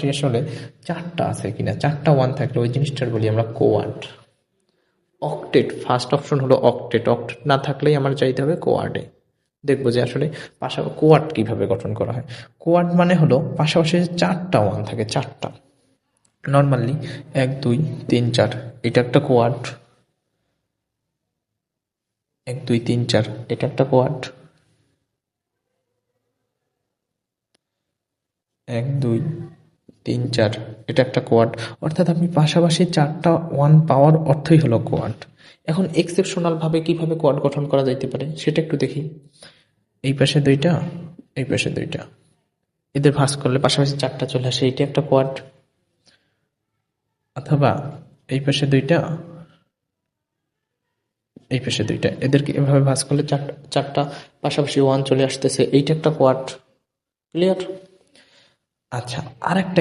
শেষ হলে চারটা আছে কিনা? চারটা ওয়ান থাকলে ওই জিনিসটার বলি আমরা কোয়ার্ড অক্টেট ফার্স্ট অপশন হলো অক্টেট অক্টেট না থাকলেই আমার চাইতে হবে কোয়ার্ডে দেখব যে আসলে পাশা কোয়ার্ড কীভাবে গঠন করা হয়। কোয়ার্ড মানে হলো পাশাপাশি চারটা ওয়ান থাকে, চারটা। নর্মালি এক, দুই, তিন, চার, এটা একটা কোয়ার্ড এক, দুই, তিন, চার, এটা একটা কোয়ার্ড এক, দুই তিন, চার, এটা একটা কোয়াড অর্থাৎ আপনি পাশাপাশি চারটা ওয়ান পাওয়ার অর্থই হলো কোয়াড এখন এক্সেপশনাল ভাবে কীভাবে কোয়াড গঠন করা যাইতে পারে, সেটা একটু দেখি। এই পাশে দুইটা, এই পাশে দুইটা। এদের ভাস করলে পাশাপাশি চারটা চলে আসে এইটা একটা কোয়াড অথবা এই পাশে দুইটা, এই পাশে দুইটা। এদেরকে এভাবে ভাস করলে চারটা চারটা পাশাপাশি ওয়ান চলে আসতেছে, এইটা একটা কোয়াড ক্লিয়ার আচ্ছা আর একটা